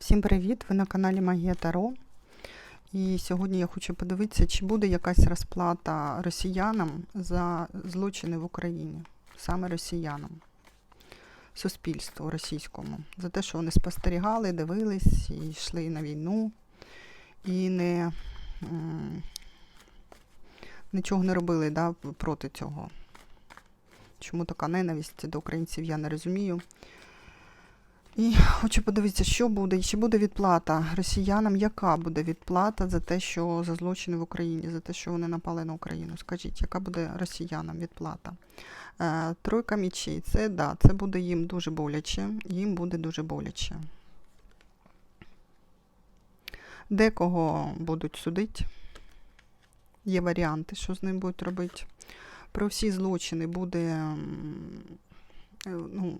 Всім привіт! Ви на каналі Магія Таро. І сьогодні я хочу подивитися, чи буде якась розплата росіянам за злочини в Україні, саме росіянам, суспільству російському, за те, що вони спостерігали, дивились і йшли на війну і не, нічого не робили да, проти цього. Чому така ненависть до українців, я не розумію. І хочу подивитися, що буде, і чи буде відплата росіянам, яка буде відплата за те, що за злочини в Україні, за те, що вони напали на Україну. Скажіть, яка буде росіянам відплата? Е, тройка мічей, це да, це буде їм дуже боляче, їм буде дуже боляче. Декого будуть судити, є варіанти, що з ним будуть робити. Про всі злочини буде ну,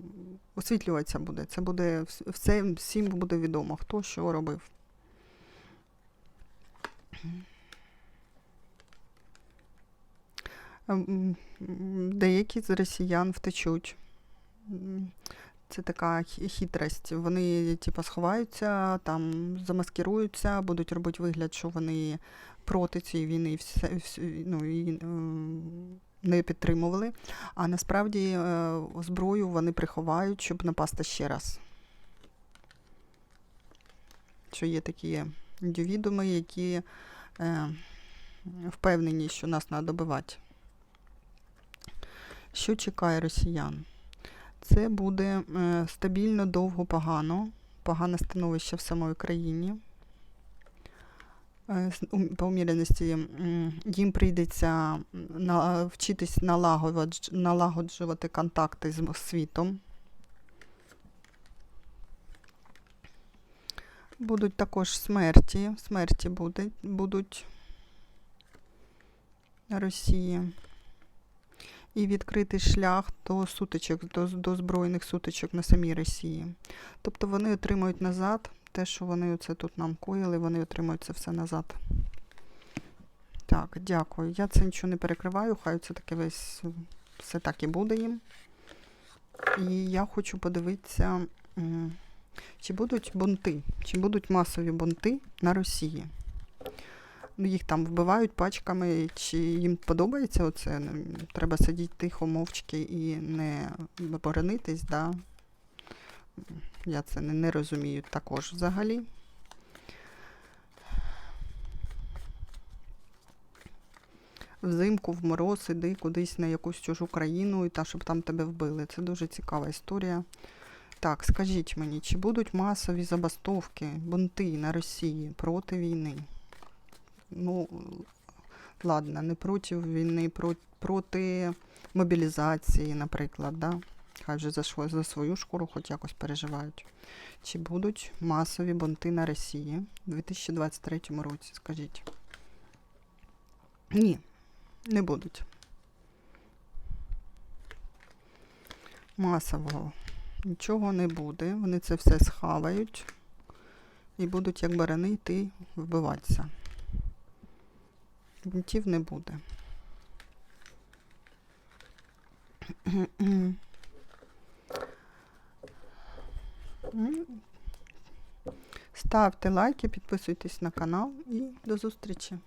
освітлюватися буде. Це буде вс- все всім буде відомо, хто що робив. Ем, Деякі з росіян втечуть. Це така хитрость. Вони типу, сховаються, там замаскируються, будуть робити вигляд, що вони проти цієї війни ну, і, не підтримували. А насправді е, зброю вони приховають, щоб напасти ще раз. Що є такі індивідуми, які е, впевнені, що нас треба добивати. Що чекає росіян? Це буде е, стабільно, довго, погано, погане становище в самої країні. Е, По уміряності м, їм прийдеться вчитись налагодж- налагоджувати контакти з світом. Будуть також смерті. Смерті будуть на Росії. І відкритий шлях до сутичок, до, до збройних сутичок на самій Росії. Тобто вони отримують назад те, що вони оце тут нам коїли, вони отримують це все назад. Так, дякую. Я це нічого не перекриваю, хай це таке весь все так і буде їм. І я хочу подивитися, чи будуть бунти, чи будуть масові бунти на Росії. Ну, їх там вбивають пачками, чи їм подобається оце? Треба сидіти тихо, мовчки і не боронитись, да? Я це не, не розумію також взагалі. Взимку в мороз іди кудись на якусь чужу країну і та, щоб там тебе вбили. Це дуже цікава історія. Так, скажіть мені, чи будуть масові забастовки, бунти на Росії проти війни? Ну, ладно, не проти війни, проти мобілізації, наприклад, да? Хай вже за, за свою шкуру хоч якось переживають. Чи будуть масові бунти на Росії у 2023 році, скажіть? Ні, не будуть. Масового нічого не буде. Вони це все схавають і будуть як барани йти вбиватися. Бунтів не буде. Ставте лайки, підписуйтесь на канал і до зустрічі.